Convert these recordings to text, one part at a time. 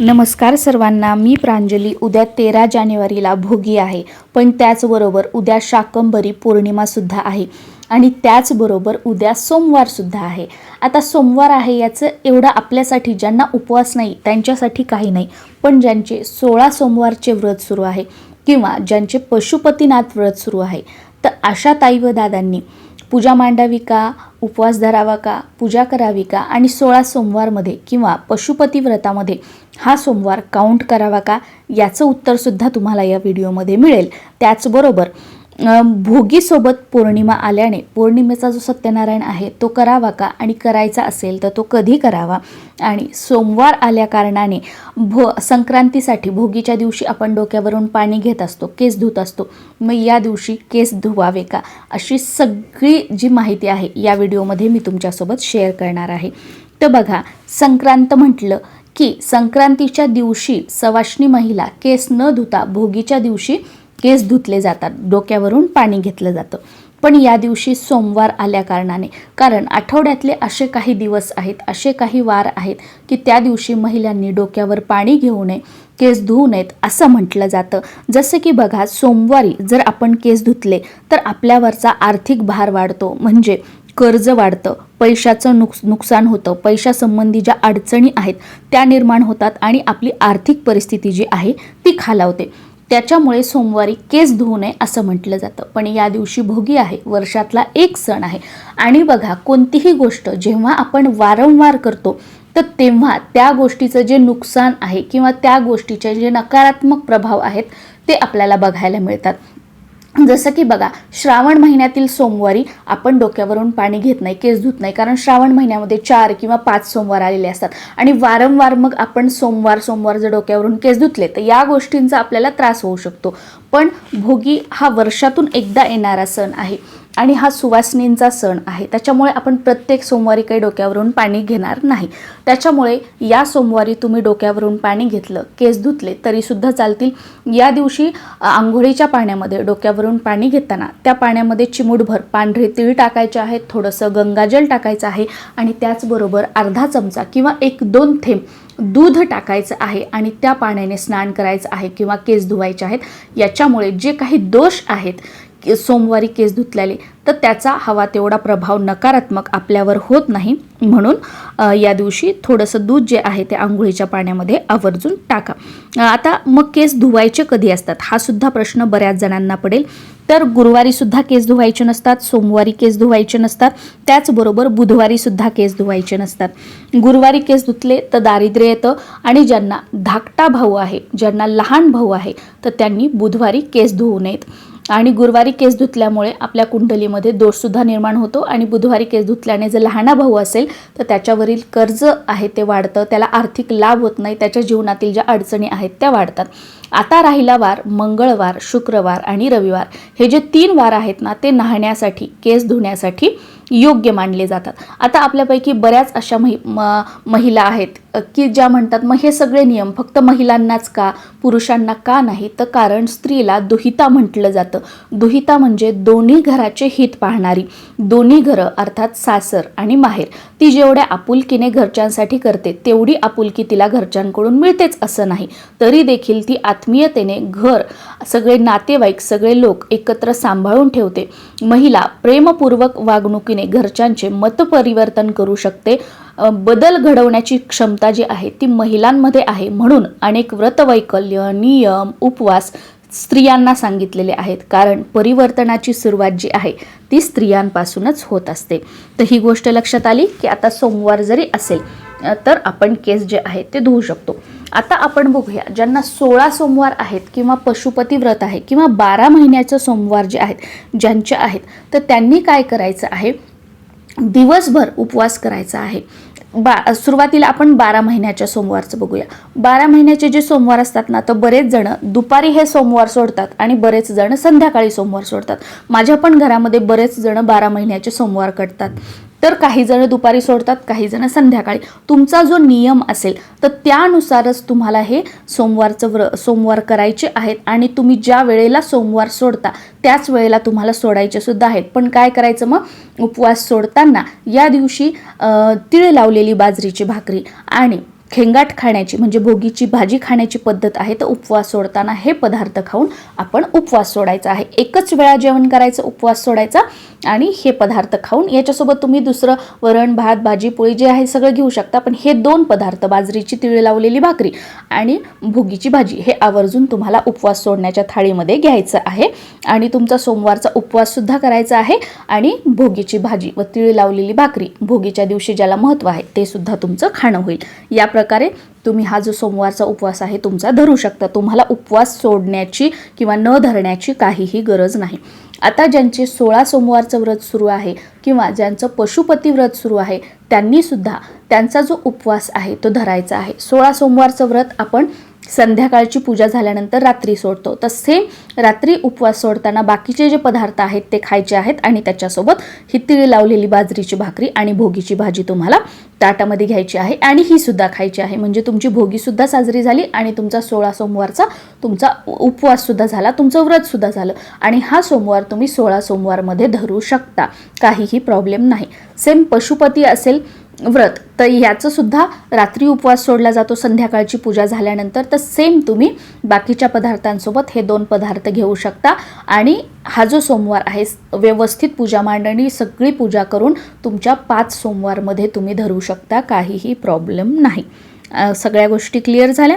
नमस्कार सर्वांना मी प्रांजली. उद्या तेरा जानेवारीला भोगी आहे. पण त्याचबरोबर उद्या शाकंभरी पौर्णिमासुद्धा आहे. आणि त्याचबरोबर उद्या सोमवारसुद्धा आहे. आता सोमवार आहे याचं एवढं आपल्यासाठी ज्यांना उपवास नाही त्यांच्यासाठी काही नाही. पण ज्यांचे सोळा सोमवारचे व्रत सुरू आहे किंवा ज्यांचे पशुपतीनाथ व्रत सुरू आहे तर अशा ताई व दादांनी पूजा मांडावी का? उपवास धरावा का? पूजा करावी का? आणि सोळा सोमवारमध्ये किंवा पशुपती व्रतामध्ये हा सोमवार काउंट करावा का? याचं उत्तरसुद्धा तुम्हाला या व्हिडिओमध्ये मिळेल. त्याचबरोबर भोगीसोबत पौर्णिमा आल्याने पौर्णिमेचा जो सत्यनारायण आहे तो करावा का? आणि करायचा असेल तर तो कधी करावा? आणि सोमवार आल्या कारणाने भो संक्रांतीसाठी भोगीच्या दिवशी आपण डोक्यावरून पाणी घेत असतो केस धुत असतो. मग या दिवशी केस धुवावे का? अशी सगळी जी माहिती आहे या व्हिडिओमध्ये मी तुमच्यासोबत शेअर करणार आहे. तर बघा संक्रांत म्हटलं की संक्रांतीच्या दिवशी सवाष्णी महिला केस न धुता भोगीच्या दिवशी केस धुतले जातात. डोक्यावरून पाणी घेतलं जातं. पण या दिवशी सोमवार आल्या कारणाने. कारण आठवड्यातले असे काही दिवस आहेत असे काही वार आहेत की त्या दिवशी महिलांनी डोक्यावर पाणी घेऊ नये केस धुवू नयेत असं म्हटलं जातं. जसं की बघा सोमवारी जर आपण केस धुतले तर आपल्यावरचा आर्थिक भार वाढतो. म्हणजे कर्ज वाढतं पैशाचं नुक नुकसान होतं पैशासंबंधी ज्या अडचणी आहेत त्या निर्माण होतात आणि आपली आर्थिक परिस्थिती जी आहे ती खालावते. त्याच्यामुळे सोमवारी केस धुवू नये असं म्हटलं जातं. पण या दिवशी भोगी आहे वर्षातला एक सण आहे. आणि बघा कोणतीही गोष्ट जेव्हा आपण वारंवार करतो तर तेव्हा त्या गोष्टीचं जे नुकसान आहे किंवा त्या गोष्टीचे जे नकारात्मक प्रभाव आहेत ते आपल्याला बघायला मिळतात. जसं की बघा श्रावण महिन्यातील सोमवारी आपण डोक्यावरून पाणी घेत नाही केस धुत नाही कारण श्रावण महिन्यामध्ये चार किंवा पाच सोमवार आलेले असतात. आणि वारंवार मग आपण सोमवार सोमवार जर डोक्यावरून केस धुतले तर या गोष्टींचा आपल्याला त्रास होऊ शकतो. पण भोगी हा वर्षातून एकदा येणारा सण आहे. आणि हा सुवासिनींचा सण आहे. त्याच्यामुळे आपण प्रत्येक सोमवारी काही डोक्यावरून पाणी घेणार नाही. त्याच्यामुळे या सोमवारी तुम्ही डोक्यावरून पाणी घेतलं केस धुतले तरीसुद्धा चालतील. या दिवशी आंघोळीच्या पाण्यामध्ये डोक्यावरून पाणी घेताना त्या पाण्यामध्ये चिमूटभर पांढरे तीळ टाकायचे आहेत थोडंसं गंगाजल टाकायचं आहे आणि त्याचबरोबर अर्धा चमचा किंवा एक दोन थेंब दूध टाकायचं आहे आणि त्या पाण्याने स्नान करायचं आहे किंवा केस धुवायचे आहेत. याच्यामुळे जे काही दोष आहेत सोमवारी केस धुतलेले तर त्याचा हवा तेवढा प्रभाव नकारात्मक आपल्यावर होत नाही. म्हणून या दिवशी थोडंसं दूध जे आहे ते आंघोळीच्या पाण्यामध्ये आवर्जून टाका. आता मग केस धुवायचे कधी असतात? हा सुद्धा प्रश्न बऱ्याच जणांना पडेल. तर गुरुवारी सुद्धा केस धुवायचे नसतात सोमवारी केस धुवायचे नसतात त्याचबरोबर बुधवारी सुद्धा केस धुवायचे नसतात. गुरुवारी केस धुतले तर दारिद्र्य येतं आणि ज्यांना धाकटा भाऊ आहे ज्यांना लहान भाऊ आहे तर त्यांनी बुधवारी केस धुवू नयेत. आणि गुरुवारी केस धुतल्यामुळे आपल्या कुंडलीमध्ये दोषसुद्धा निर्माण होतो आणि बुधवारी केस धुतल्याने जर लहाना भाऊ असेल तर त्याच्यावरील कर्ज आहे ते वाढतं त्याला आर्थिक लाभ होत नाही त्याच्या जीवनातील ज्या अडचणी आहेत त्या वाढतात. आता राहिला वार मंगळवार शुक्रवार आणि रविवार. हे जे तीन वार आहेत ना ते नाहण्यासाठी केस धुण्यासाठी योग्य मानले जातात. आता आपल्यापैकी बऱ्याच अशा महि महिला आहेत की ज्या म्हणतात मग हे सगळे नियम फक्त महिलांनाच का पुरुषांना का नाही? तर कारण स्त्रीला दुहिता म्हटलं जातं. दुहिता म्हणजे दोन्ही घराचे हित पाहणारी. दोन्ही घरं अर्थात सासर आणि माहेर. ती जेवढ्या आपुलकीने घरच्यांसाठी करते तेवढी आपुलकी तिला घरच्यांकडून मिळतेच असं नाही. तरी देखील ती आत्मीयतेने घर सगळे नातेवाईक सगळे लोक एकत्र सांभाळून ठेवते. महिला प्रेमपूर्वक वागणुकीने घरच्यांचे मतपरिवर्तन करू शकते. बदल घडवण्याची क्षमता जी आहे ती महिलांमध्ये आहे. म्हणून अनेक व्रतवैकल्य नियम उपवास स्त्रियांना सांगितलेले आहेत. कारण परिवर्तनाची सुरुवात जी आहे ती स्त्रियांपासूनच होत असते. तर ही गोष्ट लक्षात आली की आता सोमवार जरी असेल तर आपण केस जे आहे ते धुवू शकतो. आता आपण बघूया ज्यांना सोळा सोमवार आहेत किंवा पशुपती व्रत आहे किंवा बारा महिन्याचं सोमवार जे आहेत ज्यांचे आहेत तर त्यांनी काय करायचं आहे? दिवसभर उपवास करायचा आहे. बा सुरुवातीला आपण बारा महिन्याच्या सोमवारचं बघूया. बारा महिन्याचे जे सोमवार असतात ना तर बरेच जण दुपारी हे सोमवार सोडतात आणि बरेच जण संध्याकाळी सोमवार सोडतात. माझ्या पण घरामध्ये बरेच जण बारा महिन्याचे सोमवार कटतात तर काही जण दुपारी सोडतात काही जण संध्याकाळी. तुमचा जो नियम असेल तर त्यानुसारच तुम्हाला हे सोमवारचं व्र सोमवार करायचे आहेत आणि तुम्ही ज्या वेळेला सोमवार सोडता त्याच वेळेला तुम्हाला सोडायचे सुद्धा आहेत. पण काय करायचं मग? उपवास सोडताना या दिवशी तिळ लावलेली बाजरीची भाकरी आणि खेंगाट खाण्याची म्हणजे भोगीची भाजी खाण्याची पद्धत आहे तर उपवास सोडताना हे पदार्थ खाऊन आपण उपवास सोडायचा आहे. एकच वेळा जेवण करायचं उपवास सोडायचा आणि हे पदार्थ खाऊन याच्यासोबत तुम्ही दुसरं वरण भात भाजी पोळी जे आहे सगळं घेऊ शकता पण हे दोन पदार्थ बाजरीची तिळ लावलेली भाकरी आणि भोगीची भाजी हे आवर्जून तुम्हाला उपवास सोडण्याच्या थाळीमध्ये घ्यायचं आहे. आणि तुमचा सोमवारचा उपवाससुद्धा करायचा आहे आणि भोगीची भाजी व तिळ लावलेली भाकरी भोगीच्या दिवशी ज्याला महत्त्व आहे ते सुद्धा तुमचं खाणं होईल. या प्रकारे तुम्ही हा जो सोमवारचा उपवास आहे तुमचा धरू शकता. तुम्हाला उपवास सोडण्याची किंवा न धरण्याची काहीही गरज नाही. आता ज्यांचे सोळा सोमवारचं व्रत सुरू आहे किंवा ज्यांचं पशुपती व्रत सुरू आहे त्यांनीसुद्धा त्यांचा जो उपवास आहे तो धरायचा आहे. सोळा सोमवारचं व्रत आपण संध्याकाळची पूजा झाल्यानंतर रात्री सोडतो. तर सेम रात्री उपवास सोडताना बाकीचे जे पदार्थ आहेत ते खायचे आहेत आणि त्याच्यासोबत ही तिळ लावलेली बाजरीची भाकरी आणि भोगीची भाजी तुम्हाला ताटामध्ये घ्यायची आहे आणि ही सुद्धा खायची आहे. म्हणजे तुमची भोगीसुद्धा साजरी झाली आणि तुमचा सोळा सोमवारचा तुमचा उपवाससुद्धा झाला तुमचं व्रतसुद्धा झालं आणि हा सोमवार तुम्ही सोळा सोमवारमध्ये धरू शकता. काहीही प्रॉब्लेम नाही. सेम पशुपती असेल व्रत. तर याचं सुद्धा रात्री उपवास सोडला जातो संध्याकाळची पूजा झाल्यानंतर. तर सेम तुम्ही बाकीच्या पदार्थांसोबत हे दोन पदार्थ घेऊ शकता. आणि हा जो सोमवार आहे व्यवस्थित पूजा मांडणी सगळी पूजा करून तुमच्या पाच सोमवारमध्ये तुम्ही धरू शकता काहीही प्रॉब्लेम नाही. सगळ्या गोष्टी क्लिअर झाल्या?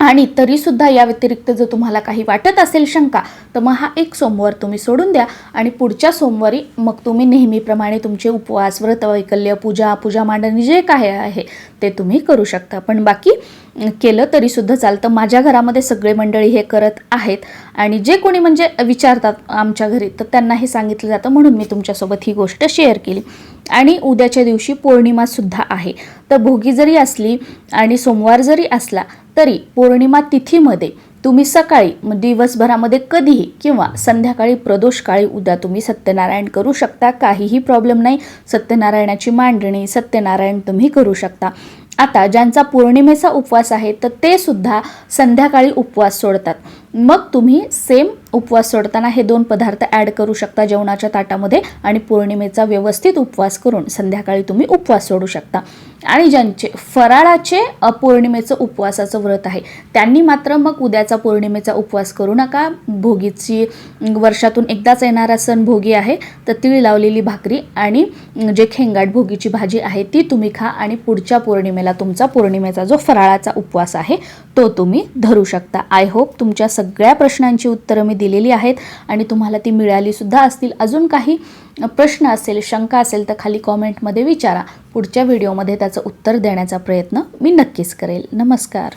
आणि तरीसुद्धा या व्यतिरिक्त जर तुम्हाला काही वाटत असेल शंका तर मग हा एक सोमवार तुम्ही सोडून द्या आणि पुढच्या सोमवारी मग तुम्ही नेहमीप्रमाणे तुमचे उपवास व्रत वैकल्य पूजा पूजा मांडणी जे काय आहे ते तुम्ही करू शकता. पण बाकी केलं तरीसुद्धा चालतं. माझ्या घरामध्ये सगळे मंडळी हे करत आहेत. आणि जे कोणी म्हणजे विचारतात आमच्या घरी तर त्यांना हे सांगितलं जातं. म्हणून मी तुमच्यासोबत ही गोष्ट शेअर केली. आणि उद्याच्या दिवशी पौर्णिमासुद्धा आहे. तर भोगी जरी असली आणि सोमवार जरी असला तरी पौर्णिमा तिथीमध्ये तुम्ही सकाळी दिवसभरामध्ये कधीही किंवा संध्याकाळी प्रदोषकाळी उद्या तुम्ही सत्यनारायण करू शकता. काहीही प्रॉब्लेम नाही. सत्यनारायणाची मांडणी सत्यनारायण तुम्ही करू शकता. आता ज्यांचा पौर्णिमेचा उपवास आहे तर ते सुद्धा संध्याकाळी उपवास सोडतात. मग तुम्ही सेम उपवास सोडताना हे दोन पदार्थ ॲड करू शकता जेवणाच्या ताटामध्ये आणि पौर्णिमेचा व्यवस्थित उपवास करून संध्याकाळी तुम्ही उपवास सोडू शकता. आणि ज्यांचे फराळाचे पौर्णिमेचं उपवासाचं व्रत आहे त्यांनी मात्र मग उद्याचा पौर्णिमेचा उपवास करू नका. भोगीची वर्षातून एकदाच येणारा सण भोगी आहे तर तिळ लावलेली भाकरी आणि जे खेंगाट भोगीची भाजी आहे ती तुम्ही खा आणि पुढच्या पौर्णिमेला तुमचा पौर्णिमेचा जो फराळाचा उपवास आहे तो तुम्ही धरू शकता. आय होप तुमच्या सगळ्या प्रश्नांची उत्तरं मी दिलेली आहेत आणि तुम्हाला ती मिळालीसुद्धा असतील. अजून काही प्रश्न असेल शंका असेल तर खाली कॉमेंटमध्ये विचारा. पुढच्या व्हिडिओमध्ये त्याचं उत्तर देण्याचा प्रयत्न मी नक्कीच करेल. नमस्कार.